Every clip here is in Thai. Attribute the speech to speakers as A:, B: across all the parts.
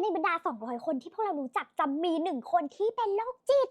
A: ในบรรดา 200 คนที่พวกเรารู้จักจะมีหนึ่งคนที่เป็นโรคจิต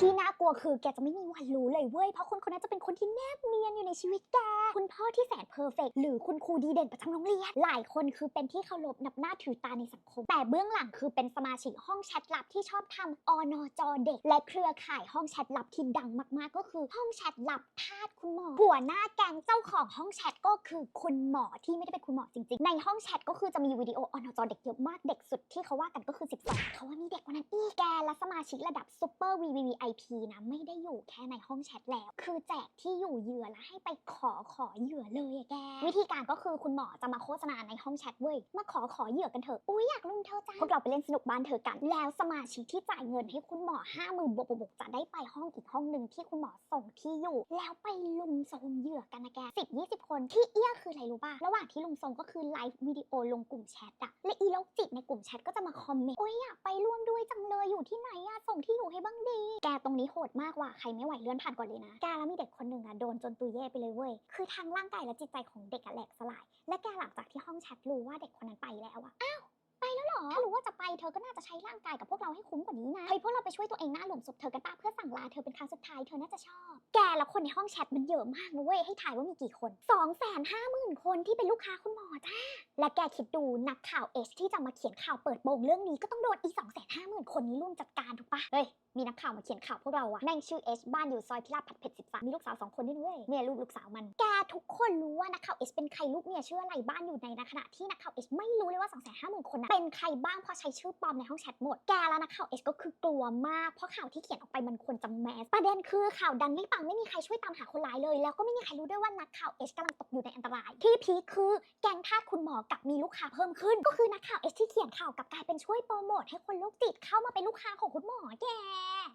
A: ที่น่ากลัวคือแกจะไม่มีวันรู้เลยเว้ย เพราะคนคนนั้นจะเป็นคนที่แนบเนียนอยู่ในชีวิตแก คุณพ่อที่แสนเพอร์เฟกหรือคุณครูดีเด่นประจำโรงเรียน หลายคนคือเป็นที่เคารพนับหน้าถือตาในสังคม แต่เบื้องหลังคือเป็นสมาชิกห้องแชทลับที่ชอบทำอนจเด็ก และเครือข่ายห้องแชทลับที่ดังมากๆ ก็คือห้องแชทลับทาสคุณหมอหัวหน้าแก๊งเจ้าของห้องแชทก็คือคุณหมอที่ไม่ได้เป็นคุณหมอจริงๆ ในห้องแชทก็คือจะมีวิดีโออนจเด็กเยอะมากเด็กสุดที่เขาว่ากันก็คือ 12เขาว่ามีเด็กกว่านั้นอีกแกและสมาชิกระดับซูเปอร์วีวีไอ VVVIP นะไม่ได้อยู่แค่ในห้องแชทแล้ว คือแจกที่อยู่เหยื่อแล้วให้ไปขอขอเหยื่อเลยแก วิธีการก็คือคุณหมอจะมาโฆษณาในห้องแชทเว้ยมาขอขอเหยื่อกันเถอะอุ้ยอยากลุมเธอจังพวกเราไปเล่นสนุกบ้านเธอกัน แล้วสมาชิกที่จ่ายเงินให้คุณหมอห้าหมื่นบวกบวกจะได้ไปห้องอีกห้องหนึ่งที่คุณหมอส่งที่อยู่ แล้วไปลุมโซมเหยื่อกันนะแกสิบยี่สิบคนที่เอี้ยคืออะไรรู้ป่ะระหว่างที่ลุมโซมก็คือไลฟ์วิดีโอลงกลุ่มแชทอะและอีโรคจิตในกลุ่มแชทก็จะมาคอมเมนต์โอ้ยอยากไปร่วมด้วยจังเลยอยู่ที่ไหนอะส่งที่อยู่ให้บ้างดีแกตรงนี้โหดมากว่ะใครไม่ไหวเลื่อนผ่านก่อนเลยนะ แกแล้วมีเด็กคนหนึ่งอะโดนจนตุยเย่ไปเลยเว้ย คือทางร่างกายและจิตใจของเด็กอะแหลกสลาย และแกหลังจากที่ห้องแชทรู้ว่าเด็กคนนั้นไปแล้วอะอ้าว ไปแล้วเหรอ ถ้ารู้ว่าจะไปเธอก็น่าจะใช้ร่างกายกับพวกเราให้คุ้มกว่านี้นะ เฮ้ยพวกเราไปช่วยตัวเองหน้าหลุมศพเธอกันป้าเพื่อสั่งลาเธอเป็นครั้งสุดท้ายเธอน่าจะชอบ แกแล้วคนในห้องแชทมันเยอะมากนะเว้ย ให้ถ่ายว่ามีกี่คน2องแสนห้าหมื่นคนที่เป็นลูกค้าคุณหมอจ้า และแกคิดดูนักข่าวเอชที่จะมาเขียนข่าวเปิดโปงเรื่องนี้ก็ต้องโดนอีสองแสนห้าหมื่นคนนี้ร่วมจัดการถูกปะเฮ้ยมีนักข่าวมาเขียนข่าวพวกเราอะแม่งชื่อเอชบ้านอยู่ซอยพิลาผัดเผ็ดสิบสามมีลูกสาวสองคนด้วยนะเว้ยเนี่ยลูกลูกสาวมันแกทุกคนรู้ว่านักข่าวเอชเป็นใครลูกเนี่ยชื่ออะไรบ้านอยู่ในนะขณะที่นักข่าวเอชไม่รู้เลยว่าสองแสนห้าหมื่นคนนะเป็นใครบ้างพราะใช้ชื่อปลอมในห้องแชทหมด แกแล้วนักข่าวเอชก็คือกลัวมาก เพราะข่าวที่เขียนออกไปมันควรจะแมส ประเด็นคือข่าวดันไม่ปังไม่มีใครช่วยตามหาคนร้ายเลย แล้วก็ไม่มีใครรู้ด้วยว่านักข่าวเอชกำลังตกอยู่ในอันตราย ที่พีคคือแกงทาสคุณหมอกับมีลูกค้าเพิ่มขึ้น ก็คือนักข่าวเอชที่เขียนข่าวกับกลายเป็นช่วยโปรโมทให้คนโรคจิตเข้ามาเป็นลูกค้าของคุณหมอแก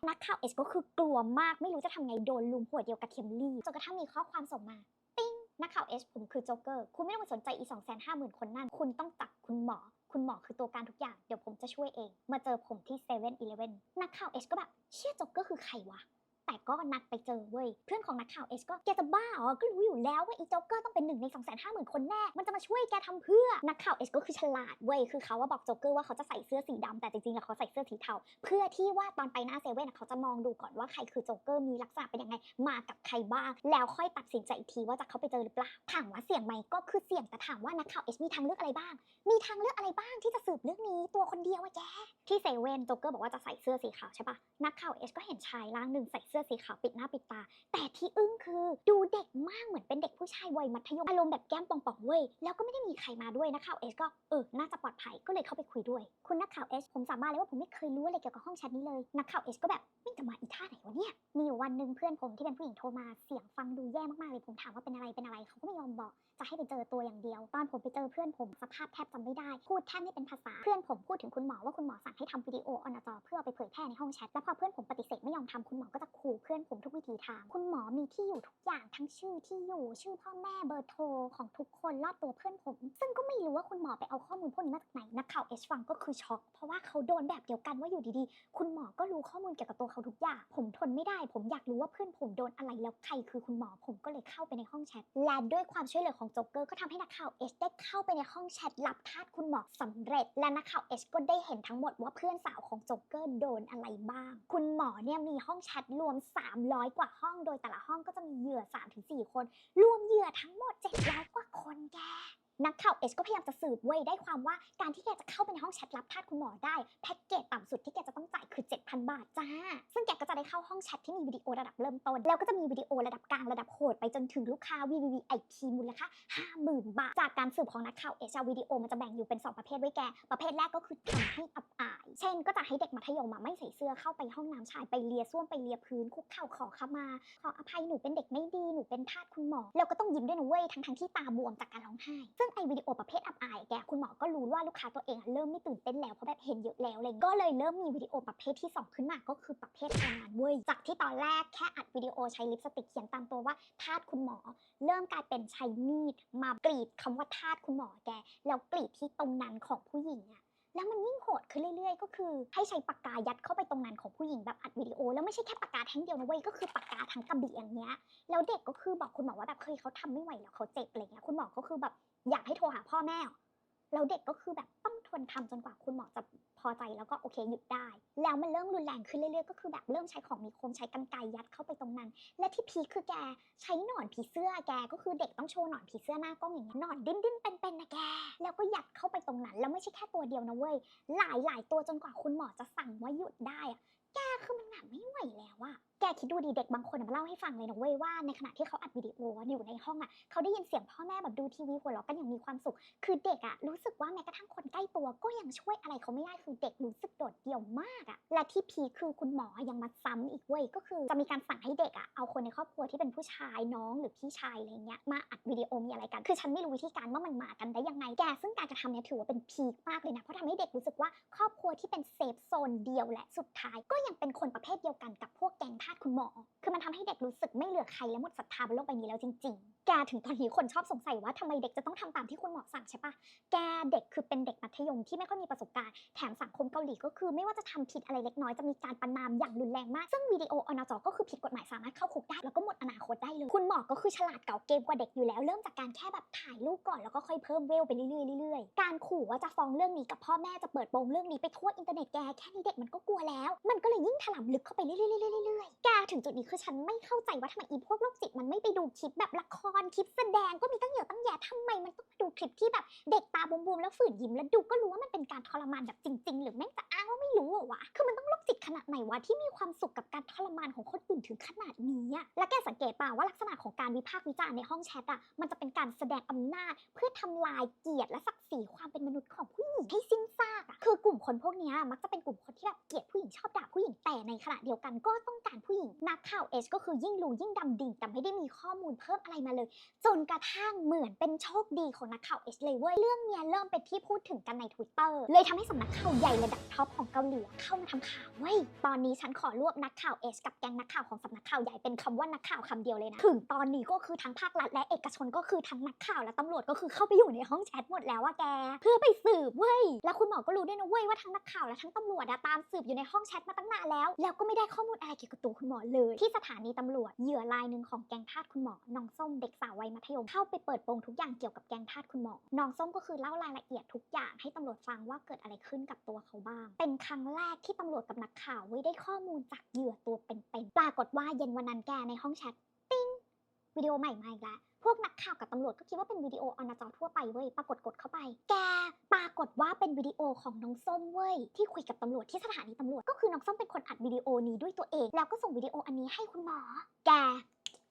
A: นักข่าวเอชก็คือกลัวมากไม่รู้จะทำไงโดนลุมหัวเดียวกับเทมลี่จนกระทั่งมีข้อความส่งมาติ้งนักข่าวเอชผมคือโจ๊กเกอร์ คุณไม่ต้องสนใจอีสองแสนห้าหมื่นคนนั่น คุณต้องจับคุณหมอ คุณหมอคือตัวการทุกอย่าง เดี๋ยวผมจะช่วยเอง มาเจอผมที่เซเว่นอีเลฟเว่นนักข่าวเอชก็แบบ เชี่ยจ็อกเกอร์คือใครวะ แต่ก็นัดไปเจอเว้ย เพื่อนของนักข่าวเอชก็แกจะบ้าเหรอก็รู้อยู่แล้วว่าอีโจ๊กเกอร์ต้องเป็นหนึ่งใน2 5 0 0 0 0 คนแน่ มันจะมาช่วยแกทำเพื่อ นักข่าวเอชก็คือฉลาดเว้ย คือเขาว่าบอกโจ๊กเกอร์ว่าเขาจะใส่เสื้อสีดำแต่จริงๆแล้วเขาใส่เสื้อสีเทา เพื่อที่ว่าตอนไปหน้าเซเว่นเขาจะมองดูก่อนว่าใครคือโจ๊กเกอร์มีลักษณะเป็นยังไง มากับใครบ้าง แล้วค่อยตัดสินใจอีกทีว่าจะเขาไปเจอหรือเปล่า ถามว่าเสี่ยงไหมก็คือเสี่ยงแต่ถามว่านักข่าวเอชมีทางเลือกอะไรบ้าง มีทางเลือกอะไรบ้างที่จะสืบเรื่องนี้ตัวคนเดียวอะแกที่เซเว่นโจ๊กเกอร์บอกว่าจะใส่เสื้อสีขาวใช่ปะนักข่าวเอชก็เห็นชายร่างหนึ่งใส่เสื้อสีขาวปิดหน้าปิดตา แต่ที่อึ้งคือดูเด็กมากเหมือนเป็นเด็กผู้ชายวัยมัธยมอารมณ์แบบแก้มป่องๆเว้ยแล้วก็ไม่ได้มีใครมาด้วยนักข่าวเอชก็เออน่าจะปลอดภัยก็เลยเข้าไปคุยด้วย คุณนักข่าวเอชผมสาบานเลยว่าผมไม่เคยรู้อะไรเกี่ยวกับห้องแชทนี้เลยนักข่าวเอชก็แบบไม่จะมาอีท่าไหนวะเนี่ยมีอยู่วันหนึ่งเพื่อนผมที่เป็นผู้หญิงโทรมาเสียงฟังดูแย่มากๆเลยผมถามว่าเป็นอะไรเป็นอะไรเขาก็ไม่ยอมบอกจะให้ไปเจอตัวอย่างเดียว ตอนผมไปเจอเพื่อนผมสภาพแทบจำไม่ได้ พูดแทบไม่เป็นภาษา เพื่อนผมพูดถึงคุณหมอว่าคุณหมอสั่งให้ทำวิดีโอออนจอเพื่อไปเผยแพร่ในห้องแชทแล้วพอเพื่อนผมปฏิเสธไม่ยอมทำคุณหมอก็จะขู่เพื่อนผมทุกวิธีทาง คุณหมอมีที่อยู่ทุกอย่างทั้งชื่อที่อยู่ชื่อพ่อแม่เบอร์โทรของทุกคนรอบตัวเพื่อนผม ซึ่งก็ไม่รู้ว่าคุณหมอไปเอาข้อมูลพวกนี้มาจากไหนนักข่าวเอชฟังก็คือช็อกเพราะว่าเขาโดนแบบเดียวกันว่าอยู่ดีๆ คุณหมอก็รู้ข้อมูลเกี่ยวกับตัวเขาทุกอย่าง ผมทนไม่ได้ ผมอยากรู้ว่าเพื่อนผมโดนอะไรแล้วใครคือคุณหมอผมก็เลยเข้าไปในห้องแชทและด้วยความช่วยเหลือของโจ๊กเกอร์ก็ทำให้นักข่าวเอชได้เข้าไปในห้องแชทลับทาสคุณหมอสำเร็จ และนักข่าวเอชก็ได้เห็นทั้งหมดว่าเพื่อนสาวของโจ๊กเกอร์โดนอะไรบ้าง คุณหมอเนี่ยมีห้องแชทรวม300 กว่าห้อง โดยแต่ละห้องก็จะมีเหยื่อ 3-4 คน รวมเหยื่อทั้งหมด 700 กว่า นักข่าวเอชก็พยายามจะสืบเว้ยได้ความว่าการที่แกจะเข้าไปในห้องแชทลับทาสคุณหมอได้ แพ็กเกจต่ำสุดที่แกจะต้องจ่ายคือ 7,000 บาทจ้า ซึ่งแกก็จะได้เข้าห้องแชทที่มีวิดีโอระดับเริ่มต้น แล้วก็จะมีวิดีโอระดับกลางระดับโหดไปจนถึงลูกค้า VVVIP มูลค่า50,000 บาท จากการสืบของนักข่าวเอชวิดีโอมันจะแบ่งอยู่เป็น 2 ประเภทไว้แก ประเภทแรกก็คือทำให้อับอาย เช่น ก็จะให้เด็กมัธยมอะไม่ใส่เสื้อเข้าไปห้องน้ำชายไปเลียส้วมไปเลียพื้นคุกเข่าขอขมา ขออภัยหนูเป็นเด็กไม่ดีหนูเป็นทาสคุณหมอแล้วก็ต้องยิ้มด้วยนะเว้ยทั้งๆที่ตาบวมจากการร้องไห้ซึ่งไอวิดีโอประเภทอับอายแกคุณหมอก็รู้ว่าลูกค้าตัวเองอะเริ่มไม่ตื่นเต้นแล้วเพราะแบบเห็นเยอะแล้วเลยก็เลยเริ่มมีวิดีโอประเภทที่สองขึ้นมาก็คือประเภททำงานเว้ยจากที่ตอนแรกแค่อัดวิดีโอใช้ลิปสติกเขียนตามตัวว่าทาสคุณหมอ เริ่มกลายเป็นใช้มีดมากรีดคำว่าทาสคุณหมอแกแล้วกรีดที่ตรงนั้นของผู้หญิงอะ แล้วมันยิ่งโหดขึ้นเรื่อยๆ ก็คือให้ใช้ปากกายัดเข้าไปตรงนั้นของผู้หญิงแบบอัดวิดีโอ แล้วไม่ใช่แค่ปากกาแท่งเดียวนะเว้ยก็คือปากกาทั้งกระบี่อย่างเงี้ยแล้วเด็กก็คือบอกคุณหมอว่าแบบเคยเขาทำไม่ไหวแล้วเขาเจ็บอะไรเงี้ยคุณหมอก็คือแบบอยากให้โทรหาพ่อแม่แล้วเด็กก็คือแบบต้อง ททนทำจนกว่าคุณหมอจะพอใจแล้วก็โอเคหยุดได้ แล้วมันเริ่มรุนแรงขึ้นเรื่อยๆ ก็คือแบบเริ่มใช้ของมีคมใช้กันไกยัดเข้าไปตรงนั้น และที่พีคคือแกใช้หนอนผีเสื้อแกก็คือเด็กต้องโชว์หนอนผีเสื้อหน้ากล้องอย่างเงี้ยหนอนดิ้นดิ้นเป็นๆนะแก แล้วก็ยัดเข้าไปตรงนั้น แล้วไม่ใช่แค่ตัวเดียวนะเว้ยหลายหลายๆตัวจนกว่าคุณหมอจะสั่งว่าหยุดได้อะแกคือมัน ไม่ไหวแล้วอะแกคิดดูดิเด็กบางคนมาเล่าให้ฟังเลยนะเว้ยว่าในขณะที่เขาอัดวิดีโออยู่ในห้องอะเขาได้ยินเสียงพ่อแม่แบบดูทีวีหัวเราะกันอย่างมีความสุข คือเด็กอะรู้สึกว่าแม้กระทั่งคนใกล้ตัว ก็ยังช่วยอะไรเขาไม่ได้คือเด็กรู้สึกโดดเดี่ยวมากอะและที่พีคคือคุณหมอยังมาซ้ำอีกเว้ยก็คือจะมีการสั่งให้เด็กอะเอาคนในครอบครัวที่เป็นผู้ชายน้องหรือพี่ชายอะไรเงี้ยมาอัดวิดีโอมีอะไรกัน คือฉันไม่รู้วิธีการว่ามันมากันได้ยังไงแกซึ่งการกระทำเนี้ยถือว่าเป็นพีคมากเลยนะเพราะทำให้เด็กรู้สึกว่าครอบครัวที่เป็นเซฟโซนเดียวและสุดท้ายก็ยังเป็นคนประเภทเดียวกันกับพวกแกงทาสคุณหมอ คือมันทำให้เด็กรู้สึกไม่เหลือใครและหมดศรัทธาบนโลกใบนี้แล้วจริง ๆ แกถึงตอนนี้คนชอบสงสัยว่าทำไมเด็กจะต้องทำตามที่คุณหมอสั่งใช่ปะแกเด็กคือเป็นเด็กมัธยมที่ไม่ค่อยมีประสบการณ์ แถมสังคมเกาหลีก็คือไม่ว่าจะทำผิดอะไรเล็กน้อยจะมีการประนามอย่างรุนแรงมาก ซึ่งวิดีโออนจก็คือผิดกฎหมายสามารถเข้าคุกได้แล้วก็หมดอนาคตได้เลย คุณหมอก็คือฉลาดเก่าเกมกว่าเด็กอยู่แล้ว เริ่มจากการแค่แบบถ่ายรูปก่อนแล้วก็ค่อยเพิ่มเวลไปเรื่อยๆเรื่อยๆการขู่ว่าจะฟ้องเรื่องนี้กับพ่อแม่จะเปิดโปงเรื่องนี้ไปทั่วอินเทอร์เน็ตแกแค่นี้เด็กมันก็กลัวแล้ว มันก็เลยยิ่งถลำลึกเข้าไปเรื่อยๆเรื่อยๆเรื่อยๆแกถึงจุดนี้คือฉันไม่เข้าใจว่าทำไมอีพวกโรคจิตมันไม่ไปดูคลิปแบบละครคลิปแสดงก็มีตั้งเยอะตั้งแยะทำไมมันต้องมาดูคลิปที่แบบเด็กตาบวมๆแล้วฝืนยิ้มแล้วดูก็รู้ว่ามันเป็นการทรมานแบบจริง ๆ หรือแม่งจะอ้างว่าไม่รู้อะวะคือมันต้องโรคจิตขนาดไหนวะที่มีความสุขกับการทรมานของคนอื่นถึงขนาดนี้อะและแกสังเกตป่าว่าลักษณะของการวิพากษ์วิจารณ์ในห้องแชทอะมันจะเป็นการแสดงอำนาจ เพื่อทำลายเกียรติและศักดิ์ศรีความเป็นมนุษย์ของผู้หญิงให้สิ้นซากอะ คนพวกนี้มักจะเป็นกลุ่มคนที่แบบเกลียดผู้หญิงชอบด่าผู้หญิงแต่ในขณะเดียวกันก็ต้องการผู้หญิงนักข่าวเอชก็คือยิ่งรู้ยิ่งดำดิ่งแต่ไม่ได้มีข้อมูลเพิ่มอะไรมาเลย จนกระทั่งเหมือนเป็นโชคดีของนักข่าวเอชเลยเว้ยเรื่องเนี้ยเริ่มเป็นที่พูดถึงกันใน Twitter เลยทำให้สำนักข่าวใหญ่ระดับท็อปของเกาหลีเข้ามาทำข่าวเว้ยตอนนี้ฉันขอรวบนักข่าวเอชกับแก๊งนักข่าวของสำนักข่าวใหญ่เป็นคำว่านักข่าวคำเดียวเลยนะถึงตอนนี้ก็คือทั้งภาครัฐและเอกชนก็คือทั้งนักข่าวและตำรวจก็คือเข้าไปอยู่ในห้องแชทหมดแล้วว่าแก เพื่อไปสืบเว้ยแล้วคุณหมอก็รู้ด้วยนะเว้ยว่าทั้งนักข่าวและทั้งตำรวจอะตามสืบอยู่ในห้องแชทมาตั้งนานแล้ว แล้วก็ไม่ได้ข้อมูลอะไรเกี่ยวกับตัวคุณหมอเลย ที่สถานีตำรวจเหยื่อรายหนึ่งของแก๊งทาสคุณหมอน้องส้มเด็กสาววัยมัธยมเข้าไปเปิดโปงทุกอย่างเกี่ยวกับแก๊งทาสคุณหมอน้องส้มก็คือเล่ารายละเอียดทุกอย่างให้ตำรวจฟังว่าเกิดอะไรขึ้นกับตัวเขาบ้าง เป็นครั้งแรกที่ตำรวจกับนักข่าวเว้ได้ข้อมูลจากเหยื่อตัวเป็นๆปรากฏว่าเย็นวันนั้นแกในห้องแชทติ้งวิดีโอใหม่มาอีกแล้ว พวกนักข่าวกับตำรวจก็คิดว่าเป็นวิดีโอออนจอทั่วไปเว้ย ปรากฏกดเข้าไป แก ปรากฏว่าเป็นวิดีโอของน้องส้มเว้ย ที่คุยกับตำรวจที่สถานีตำรวจ ก็คือน้องส้มเป็นคนอัดวิดีโอนี้ด้วยตัวเอง แล้วก็ส่งวิดีโออันนี้ให้คุณหมอ แก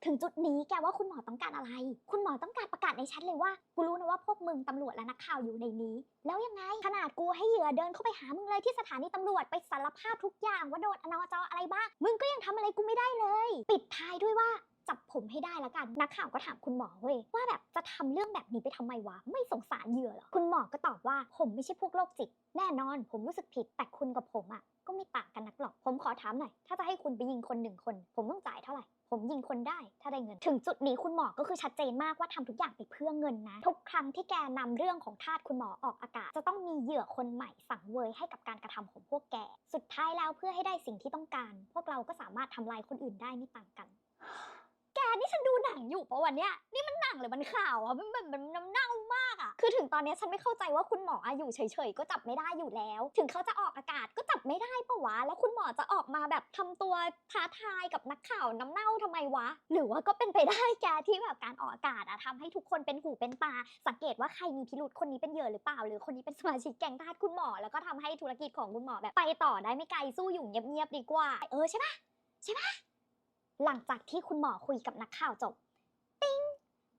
A: ถึงจุดนี้แกว่าคุณหมอต้องการอะไร คุณหมอต้องการประกาศในแชทเลยว่า กูรู้นะว่าพวกมึงตำรวจและนักข่าวอยู่ในนี้ แล้วยังไง ขนาดกูให้เหยื่อเดินเข้าไปหามึงเลยที่สถานีตำรวจไปสารภาพทุกอย่างว่าโดนอนจอะไรบ้าง มึงก็ยังทำอะไรกูไม่ได้เลย ปิดท้ายด้วยว่า จับผมให้ได้แล้วกัน นักข่าวก็ถามคุณหมอเว้ยว่าแบบจะทำเรื่องแบบนี้ไปทำไมวะ ไม่สงสารเหยื่อหรอ คุณหมอก็ตอบว่าผมไม่ใช่พวกโรคจิต แน่นอน ผมรู้สึกผิด แต่คุณกับผมอะก็ไม่ต่างกันนักหรอก ผมขอถามหน่อย ถ้าจะให้คุณไปยิงคนหนึ่งคน ผมต้องจ่ายเท่าไหร่ผมยิงคนได้ถ้าได้เงิน ถึงจุดนี้คุณหมอก็คือชัดเจนมากว่าทำทุกอย่างไปเพื่อเงินนะ ทุกครั้งที่แกนำเรื่องของทาสคุณหมอออกอากาศ จะต้องมีเหยื่อคนใหม่สังเวยให้กับการกระทำของพวกแก สุดท้ายแล้วเพื่อให้ได้สิ่งที่ต้องการ พวกเราก็สามารถทำลายคนอื่นได้ไม่ต่างกัน นี่ฉันดูหนังอยู่ปะวันเนี้ยนี่มันหนังหรือมันข่าวอะมันแบบมันน้ำเน่ามากอะคือถึงตอนเนี้ยฉันไม่เข้าใจว่าคุณหมออะอยู่เฉยๆก็จับไม่ได้อยู่แล้ว ถึงเขาจะออกอากาศก็จับไม่ได้ปะวะแล้วคุณหมอจะออกมาแบบทำตัวท้าทายกับนักข่าวน้ำเน่าทำไมวะ หรือว่าก็เป็นไปได้แกที่แบบการออกอากาศอะทำให้ทุกคนเป็นหูเป็นตา สังเกตว่าใครมีพิรุษคนนี้เป็นเหยื่อหรือเปล่า หรือคนนี้เป็นสมาชิกแก๊งทาสคุณหมอแล้วก็ทำให้ธุรกิจของคุณหมอแบบไปต่อได้ไม่ไกลสู้อยู่เงียบๆดีกว่า เออใช่ปะใช่ปะ หลังจากที่คุณหมอคุยกับนักข่าวจบติ้ง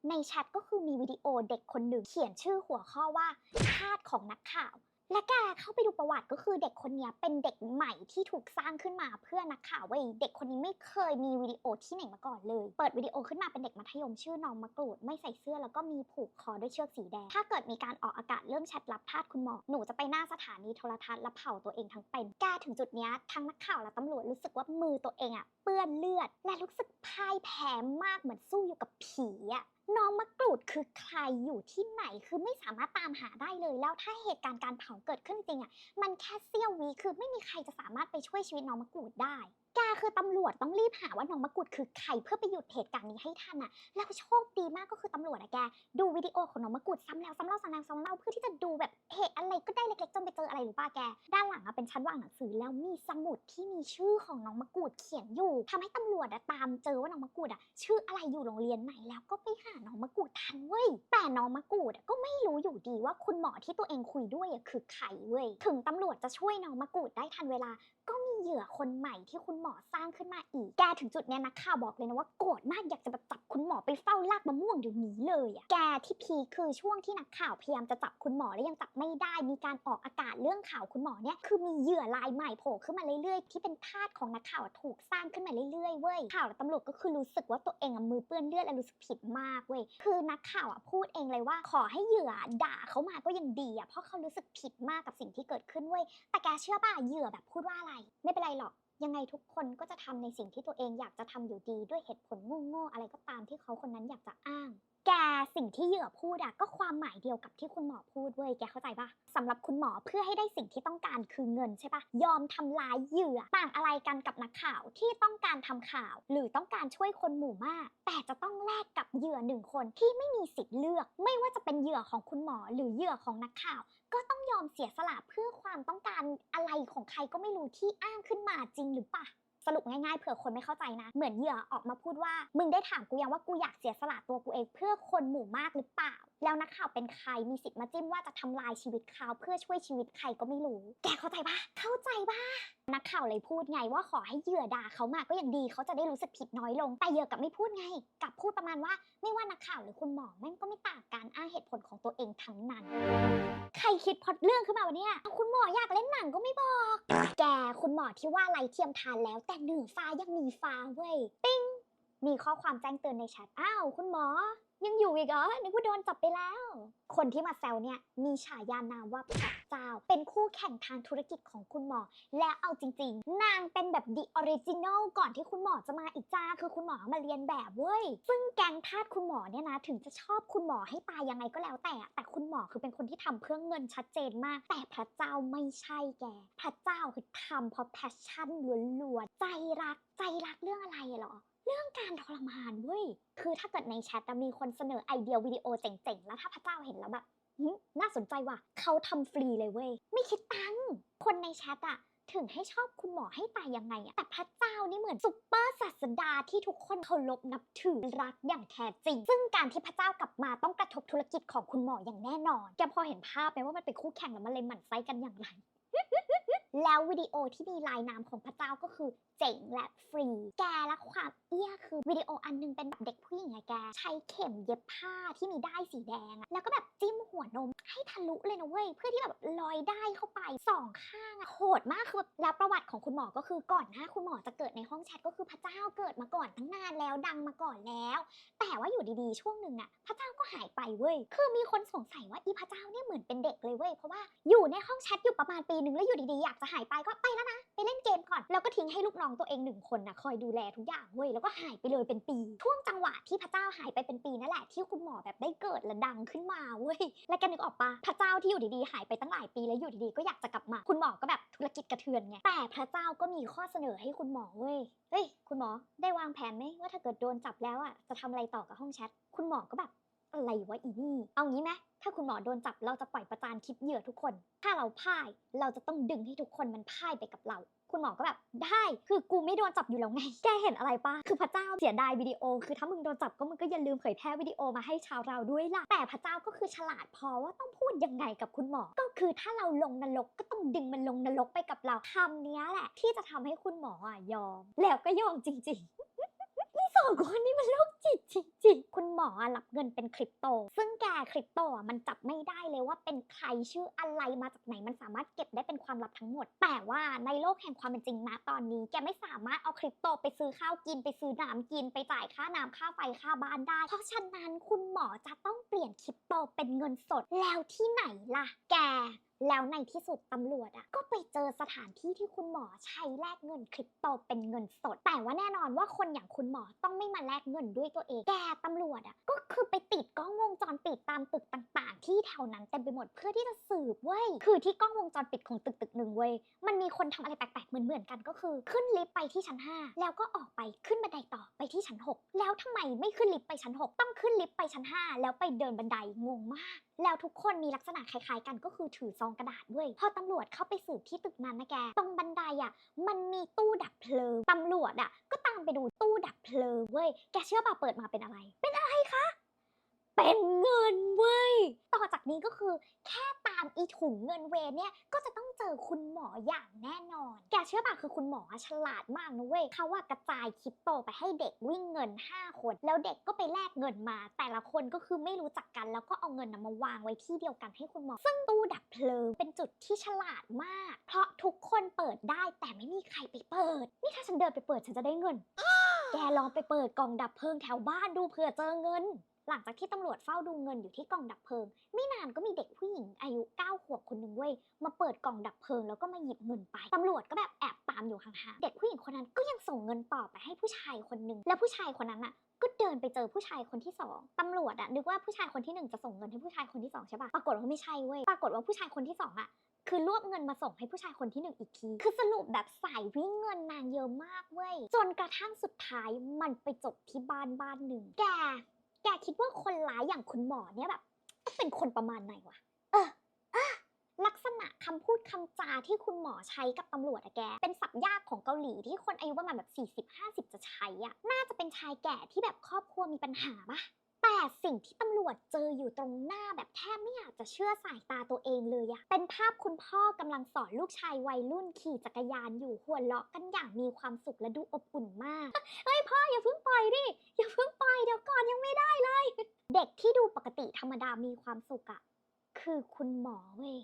A: ในแชทก็คือมีวิดีโอเด็กคนหนึ่งเขียนชื่อหัวข้อว่าทาสของนักข่าว และแกเข้าไปดูประวัติก็คือเด็กคนนี้เป็นเด็กใหม่ที่ถูกสร้างขึ้นมาเพื่อนักข่าวเว้ยเด็กคนนี้ไม่เคยมีวิดีโอที่ไหนมาก่อนเลย เปิดวิดีโอขึ้นมาเป็นเด็กมัธยมชื่อน้องมะกรูด ไม่ใส่เสื้อแล้วก็มีผูกคอด้วยเชือกสีแดง ถ้าเกิดมีการออกอากาศเริ่มแชทรับทาสคุณหมอหนูจะไปหน้าสถานีโทรทัศน์และเผาตัวเองทั้งเป็นแกถึงจุดนี้ทั้งนักข่าวและตำรวจรู้สึกว่ามือตัวเองอะเปื้อนเลือด และรู้สึกพ่ายแพ้มากเหมือนสู้อยู่กับผีอะ น้องมะกรูดคือใครอยู่ที่ไหนคือไม่สามารถตามหาได้เลย แล้วถ้าเหตุการณ์การเผาเกิดขึ้นจริงอะมันแค่เสี้ยววิคือไม่มีใครจะสามารถไปช่วยชีวิตน้องมะกรูดได้ แกคือตำรวจต้องรีบหาว่าน้องมะกุฎคือใครเพื่อไปหยุดเหตุการณ์นี้ให้ทันอะแล้วโชคดีมากก็คือตำรวจอะแก ดูวิดีโอของน้องมะกุฎซ้ำแล้วซ้ำเล่าซ้ำแล้วซ้ำเล่าเพื่อที่จะดูแบบเหตุอะไรก็ได้เล็กๆจนไปเจออะไรหรือป้าแก ด้านหลังอะเป็นชั้นวางหนังสือแล้วมีสมุดที่มีชื่อของน้องมะกุฎเขียนอยู่ทำให้ตำรวจอะตามเจอว่าน้องมะกุฎอะชื่ออะไรอยู่โรงเรียนไหนแล้วก็ไปหาน้องมะกุฎทันเว้ย แต่น้องมะกุฎอะก็ไม่รู้อยู่ดีว่าคุณหมอที่ตัวเองคุยด้วยอะคือใครเว้ย ถึงตำรวจจะช่วยน้องมะกุฎได้ทันเวลา ก็ เหยื่อคนใหม่ที่คุณหมอสร้างขึ้นมาอีก แกถึงจุดเนี้ยนักข่าวบอกเลยนะว่าโกรธมากอยากจะแบบจับคุณหมอไปเฝ้าลากมะม่วงเดี๋ยวนี้เลยอะแกที่พีคคือช่วงที่นักข่าวพยายามจะจับคุณหมอแล้วยังจับไม่ได้ มีการออกอากาศเรื่องข่าวคุณหมอเนี่ยคือมีเหยื่อรายใหม่โผล่ขึ้นมาเรื่อยๆ ที่เป็นทาสของนักข่าวถูกสร้างขึ้นมาเรื่อยๆเว้ยข่าวตำรวจก็คือรู้สึกว่าตัวเองอะมือเปื้อนเลือดและรู้สึกผิดมากเว้ยคือนักข่าวอะพูดเองเลยว่า ขอให้เหยื่อด่าเขามาก็ยังดีอะเพราะเขารู้สึกผิดมากกับสิ่งที่เกิดขึ้นเว้ยแต่แกเชื่อป่ะเหยื่อแบบพูดว่าอะไรไม่เป็นไรหรอก ยังไงทุกคนก็จะทำในสิ่งที่ตัวเองอยากจะทำอยู่ดีด้วยเหตุผลโง่ๆอะไรก็ตามที่เขาคนนั้นอยากจะอ้าง แกสิ่งที่เหยื่อพูดอะก็ความหมายเดียวกับที่คุณหมอพูดเว้ยแกเข้าใจปะสำหรับคุณหมอเพื่อให้ได้สิ่งที่ต้องการคือเงินใช่ปะยอมทำลายเหยื่อต่างอะไรกันกับนักข่าวที่ต้องการทำข่าว หรือต้องการช่วยคนหมู่มาก แต่จะต้องแลกกับเหยื่อหนึ่งคนที่ไม่มีสิทธิ์เลือก ไม่ว่าจะเป็นเหยื่อของคุณหมอหรือเหยื่อของนักข่าว ก็ต้องยอมเสียสละเพื่อความต้องการอะไรของใครก็ไม่รู้ที่อ้างขึ้นมาจริงหรือปะ สรุปง่ายๆเผื่อคนไม่เข้าใจนะ เหมือนเหยื่อออกมาพูดว่า มึงได้ถามกูยังว่ากูอยากเสียสละตัวกูเอง เพื่อคนหมู่มากหรือเปล่า แล้วนักข่าวเป็นใครมีสิทธิ์มาจิ้มว่าจะทำลายชีวิตเขาเพื่อช่วยชีวิตใครก็ไม่รู้ แกเข้าใจปะเข้าใจปะนักข่าวเลยพูดไงว่าขอให้เหยื่อด่าเขามาก็ยังดีเขาจะได้รู้สึกผิดน้อยลง แต่เหยื่อกับไม่พูดไงกับพูดประมาณว่า ไม่ว่านักข่าวหรือคุณหมอแม่งก็ไม่ต่างการอ้างเหตุผลของตัวเองทั้งนั้น ใครคิดพอดเรื่องขึ้นมาวะเนี่ยเอาคุณหมออยากเล่นหนังก็ไม่บอก แกคุณหมอที่ว่าไรเทียมทานแล้ว แต่เหนือฟ้ายังมีฟ้าเว้ยปิ้งมีข้อความแจ้งเตือนในแชทอ้าวคุณหมอ ยังอยู่อีกเหรอนึกว่าโดนจับไปแล้ว คนที่มาแซวเนี่ยมีฉายานามว่า เจ้า เป็นคู่แข่งทางธุรกิจของคุณหมอ และเอาจริง ๆ นางเป็นแบบ the original ก่อนที่คุณหมอจะมาอีกจ้า คือคุณหมอมาเรียนแบบเว้ย ซึ่งแกงทาสคุณหมอเนี่ยนะ ถึงจะชอบคุณหมอให้ตายยังไงก็แล้วแต่ แต่คุณหมอคือเป็นคนที่ทำเพื่อเงินชัดเจนมาก แต่พระเจ้าไม่ใช่แก พระเจ้าคือทำเพราะ passion ล้วนๆ ใจรัก ใจรักเรื่องอะไรเหรอเรื่องการทรมานเว้ย คือถ้าเกิดในแชทมีคนเสนอไอเดียวิดีโอเจ๋งๆ แล้วถ้าพระเจ้าเห็นแล้วแบบ น่าสนใจว่ะเขาทำฟรีเลยเว้ย ไม่คิดตังค์คนในแชทอะถึงให้ชอบคุณหมอให้ตายยังไงอะแต่พระเจ้านี่เหมือนซุปเปอร์ศาสดาที่ทุกคนเคารพนับถือรักอย่างแท้จริง ซึ่งการที่พระเจ้ากลับมาต้องกระทบธุรกิจของคุณหมออย่างแน่นอน แกพอเห็นภาพไหมว่ามันเป็นคู่แข่งแล้วมันเลยหมั่นไส้กันอย่างไร แล้ววิดีโอที่มีลายนามของพระเจ้าก็คือ เจ๋งและฟรี แกและความเอี้ยคือวิดีโออันหนึงเป็นแบบเด็กผู้หญิงไงแก ใช้เข็มเย็บผ้าที่มีด้ายสีแดงอะแล้วก็แบบจิ้มหัวนมให้ทะลุเลยนะเว้ย เพื่อที่แบบลอยได้เข้าไปสองข้างอะโหดมากคือแบบแล้วประวัติของคุณหมอก็คือก่อนหน้าคุณหมอจะเกิดในห้องแชทก็คือพระเจ้าเกิดมาก่อนตั้งนานแล้วดังมาก่อนแล้ว แต่ว่าอยู่ดีๆช่วงหนึ่งอะพระเจ้าก็หายไปเว้ยคือมีคนสงสัยว่าอีพระเจ้าเนี่ยเหมือนเป็นเด็กเลยเว้ยเพราะว่าอยู่ในห้องแชทอยู่ประมาณปีหนึ่งแล้วอยู่ดีๆอยากจะหายไปก็ไปแล้วนะไปเล่นเกมก่อนแล้วก็ทิ้งให้ลูกน้ององตัวเองหนึ่งคนนะคอยดูแลทุกอย่างเว้ยแล้วก็หายไปเลยเป็นปีช่วงจังหวะที่พระเจ้าหายไปเป็นปีนั่นแหละที่คุณหมอแบบได้เกิดและดังขึ้นมาเว้ยแล้วแกนึกออกปะพระเจ้าที่อยู่ดีๆหายไปตั้งหลายปีแล้วอยู่ดีๆก็อยากจะกลับมา คุณหมอก็แบบธุรกิจกระเทือนไงแต่พระเจ้าก็มีข้อเสนอให้คุณหมอเว้ยเฮ้ยคุณหมอได้วางแผนไหมว่าถ้าเกิดโดนจับแล้วอะจะทำอะไรต่อกับห้องแชทคุณหมอก็แบบอะไรวะอีนี่ เอางี้ไหมถ้าคุณหมอโดนจับเราจะปล่อยประจานคลิปเหยื่อทุกคน ถ้าเราพ่ายเราจะต้องดึงให้ทุกคนมันพ่ายไปกับเรา คุณหมอก็แบบได้ คือกูไม่โดนจับอยู่แล้วไง แกเห็นอะไรปะคือพระเจ้าเสียดายวิดีโอ คือถ้ามึงโดนจับก็มึงก็อย่าลืมเผยแพร่วิดีโอมาให้ชาวเราด้วยล่ะ แต่พระเจ้าก็คือฉลาดพอว่าต้องพูดยังไงกับคุณหมอ ก็คือถ้าเราลงนรกก็ต้องดึงมันลงนรกไปกับเราคำเนี้ยแหละ ที่จะทำให้คุณหมออะยอม แล้วก็ยอมจริง ๆ สองคนนี้มันโรคจิตจริงๆคุณหมอรับเงินเป็นคริปโต ซึ่งแกคริปโตอะมันจับไม่ได้เลยว่าเป็นใครชื่ออะไรมาจากไหนมันสามารถเก็บได้เป็นความลับทั้งหมด แต่ว่าในโลกแห่งความเป็นจริงนะตอนนี้ แกไม่สามารถเอาคริปโตไปซื้อข้าวกินไปซื้อน้ำกินไปจ่ายค่าน้ำค่าไฟค่าบ้านได้ เพราะฉะนั้นคุณหมอจะต้องเปลี่ยนคริปโตเป็นเงินสดแล้วที่ไหนล่ะ แก แล้วในที่สุดตำรวจอะก็ไปเจอสถานที่ที่คุณหมอใช้แลกเงินคริปโตเป็นเงินสด แต่ว่าแน่นอนว่าคนอย่างคุณหมอต้องไม่มาแลกเงินด้วยตัวเอง แกตำรวจอะก็คือไปติดกล้องวงจรปิดตามตึกต่างๆ ที่แถวนั้นเต็มไปหมดเพื่อที่จะสืบเว้ย คือที่กล้องวงจรปิดของตึกตึกหนึ่งเว้ย มันมีคนทำอะไรแปลกๆเหมือนๆกันก็คือ ขึ้นลิฟต์ไปที่ชั้น 5 แล้วก็ออกไปขึ้นบันไดต่อไปที่ชั้น 6 แล้วทำไมไม่ขึ้นลิฟต์ไปชั้น 6 ต้องขึ้นลิฟต์ไปชั้น 5 แล้วไปเดินบันไดงงมาก แล้วทุกคนมีลักษณะคล้ายๆ กันก็คือถือซองกระดาษเว้ยพอตำรวจเข้าไปสืบที่ตึกนั้นนะแก ตรงบันไดอะ มันมีตู้ดับเพลิง ตำรวจอะ ก็ตามไปดูตู้ดับเพลิงเว้ย แกเชื่อป่ะเปิดมาเป็นอะไร เป็นอะไรคะ เป็นเงินเว้ย ต่อจากนี้ก็คือแค่ามอีถุงเงินเวรเนี่ยก็จะต้องเจอคุณหมออย่างแน่นอน แกเชื่อป่ะคือคุณหมอฉลาดมากนะเว้ยเขาว่ากระจายคริปโตไปให้เด็กวิ่งเงิน 5 คน แล้วเด็กก็ไปแลกเงินมา แต่ละคนก็คือไม่รู้จักกัน แล้วก็เอาเงินนะมาวางไว้ที่เดียวกันให้คุณหมอ ซึ่งตู้ดับเพลิงเป็นจุดที่ฉลาดมาก เพราะทุกคนเปิดได้แต่ไม่มีใครไปเปิด นี่ถ้าฉันเดินไปเปิดฉันจะได้เงิน แกลองไปเปิดกล่องดับเพลิงแถวบ้านดูเผื่อเจอเงิน หลังจากที่ตำรวจเฝ้าดูเงินอยู่ที่กล่องดับเพลิง ไม่นานก็มีเด็กผู้หญิงอายุ9ขวบคนหนึ่งเว้ยมาเปิดกล่องดับเพลิงแล้วก็มาหยิบเงินไปตำรวจก็แบบแอบตามอยู่ห่างๆเด็กผู้หญิงคนนั้นก็ยังส่งเงินต่อไปให้ผู้ชายคนหนึ่งแล้วผู้ชายคนนั้นอะก็เดินไปเจอผู้ชายคนที่สองตำรวจอะนึกว่าผู้ชายคนที่หนึ่งจะส่งเงินให้ผู้ชายคนที่สองใช่ปะปรากฏว่าไม่ใช่เว้ยปรากฏว่าผู้ชายคนที่สองอะคือรวบเงินมาส่งให้ผู้ชายคนที่หนึ่งอีกที คือสรุปแบบสายวิ่งเงินนางเยอะมากเว้ย จนกระทั่งสุดท้ายมันไปจบที่บ้านบ้านหนึ่ง แก แกคิดว่าคนร้ายอย่างคุณหมอเนี่ยแบบต้องเป็นคนประมาณไหนวะ เอออะลักษณะคำพูดคำจาที่คุณหมอใช้กับตำรวจอะแก เป็นศัพท์ยากของเกาหลีที่คนอายุประมาณแบบ 40-50 จะใช้อะน่าจะเป็นชายแก่ที่แบบครอบครัวมีปัญหาปะ แต่สิ่งที่ตำรวจเจออยู่ตรงหน้าแบบแทบไม่อยากจะเชื่อสายตาตัวเองเลยอะเป็นภาพคุณพ่อกำลังสอนลูกชายวัยรุ่นขี่จักรยานอยู่หัวเราะกันอย่างมีความสุขและดูอบอุ่นมาก เฮ้ยพ่ออย่าเพิ่งปล่อยดิ อย่าเพิ่งปล่อยเดี๋ยวก่อนยังไม่ได้เลย เด็กที่ดูปกติธรรมดามีความสุขอะ คือคุณหมอเว้ย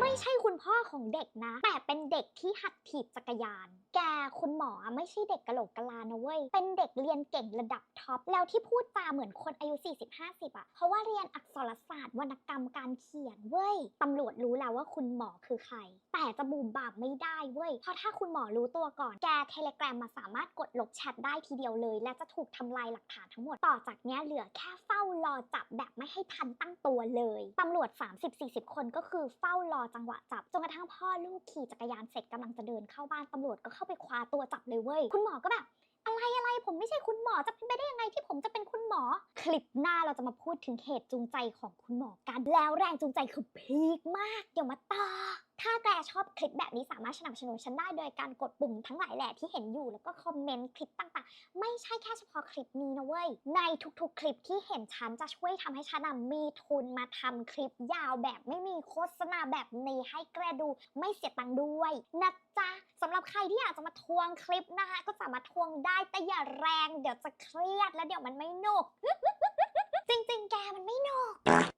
A: ไม่ใช่คุณพ่อของเด็กนะ แต่เป็นเด็กที่หัดถีบจักรยาน แกคุณหมอไม่ใช่เด็กกะโหลกกะลานะเว้ย เป็นเด็กเรียนเก่งระดับท็อป แล้วที่พูดจาเหมือนคนอายุ 40-50อะเพราะว่าเรียนอักษรศาสตร์วรรณกรรมการเขียนเว้ย ตำรวจรู้แล้วว่าคุณหมอคือใคร แต่จะบูมบามไม่ได้เว้ย เพราะถ้าคุณหมอรู้ตัวก่อน แกเทเลกรามาสามารถกดลบแชทได้ทีเดียวเลย และจะถูกทำลายหลักฐานทั้งหมด ต่อจากนี้เหลือแค่เฝ้ารอจับแบบไม่ให้ทันตั้งตัวเลยตำรวจวจ 30 40 คนก็คือเฝ้ารอจังหวะจับจนกระทั่งพ่อลูกขี่จักรยานเสร็จกำลังจะเดินเข้าบ้านตำรวจก็เข้าไปคว้าตัวจับเลยเว้ยคุณหมอก็แบบอะไรอะไรผมไม่ใช่คุณหมอจะเป็นไปได้ยังไงที่ผมจะเป็นคุณหมอคลิปหน้าเราจะมาพูดถึงเหตุจูงใจของคุณหมอกัน แล้วแรงจูงใจคือพีคมากเดี๋ยวมาต่อถ้าแกชอบคลิปแบบนี้สามารถสนับสนุนฉันได้โดยการกดปุ่มทั้งหลายแหละที่เห็นอยู่แล้วก็คอมเมนต์คลิปต่างๆ ไม่ใช่แค่เฉพาะคลิปนี้นะเว้ย ในทุกๆ คลิปที่เห็นฉันจะช่วยทำให้ฉันน่ะมีทุนมาทำคลิปยาวแบบไม่มีโฆษณาแบบนี้ให้แกระดูไม่เสียตังค์ด้วยนะจ๊ะสำหรับใครที่อยากจะมาทวงคลิปนะคะก็สามารถทวงได้แต่อย่าแรง เดี๋ยวจะเครียดแล้วเดี๋ยวมันไม่หนุก จริงๆ แกมันไม่หนก